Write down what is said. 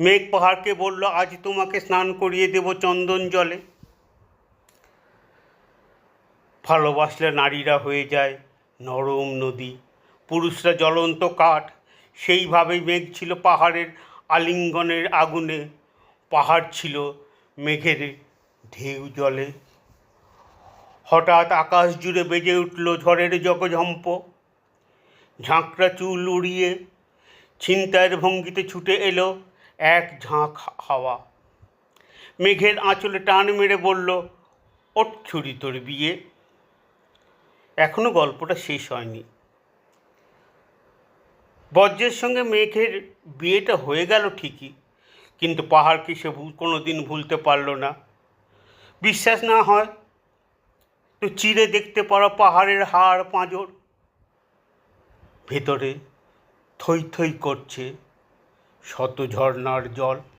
মেঘ পাহাড়কে বলল, আজ তোমাকে স্নান করিয়ে দেব চন্দন জলে। ভালোবাসলে নারীরা হয়ে যায় নরম নদী, পুরুষরা জ্বলন্ত কাঠ। সেইভাবেই মেঘ ছিল পাহাড়ের আলিঙ্গনের আগুনে। পাহাড় ছিল মেঘের ঢেউ জলে। হঠাৎ আকাশ জুড়ে বেজে উঠল ঝড়ের জগঝম্প। ঝাঁকড়া চুল উড়িয়ে ছিনতাইয়ের ভঙ্গিতে ছুটে এলো এক ঝাঁক হাওয়া। মেঘের আঁচলে টান মেরে বলল ওট ছুরি তোর বিয়ে। এখনও গল্পটা শেষ হয়নি। বজ্রের সঙ্গে মেঘের বিয়েটা হয়ে গেল ঠিকই, কিন্তু পাহাড়কে সে কোনো দিন ভুলতে পারল না। বিশ্বাস না হয় তো চিরে দেখতে পারো পাহাড়ের হাড় পাঁজর। ভেতরে থই থই করছে শত ঝর্ণার জল।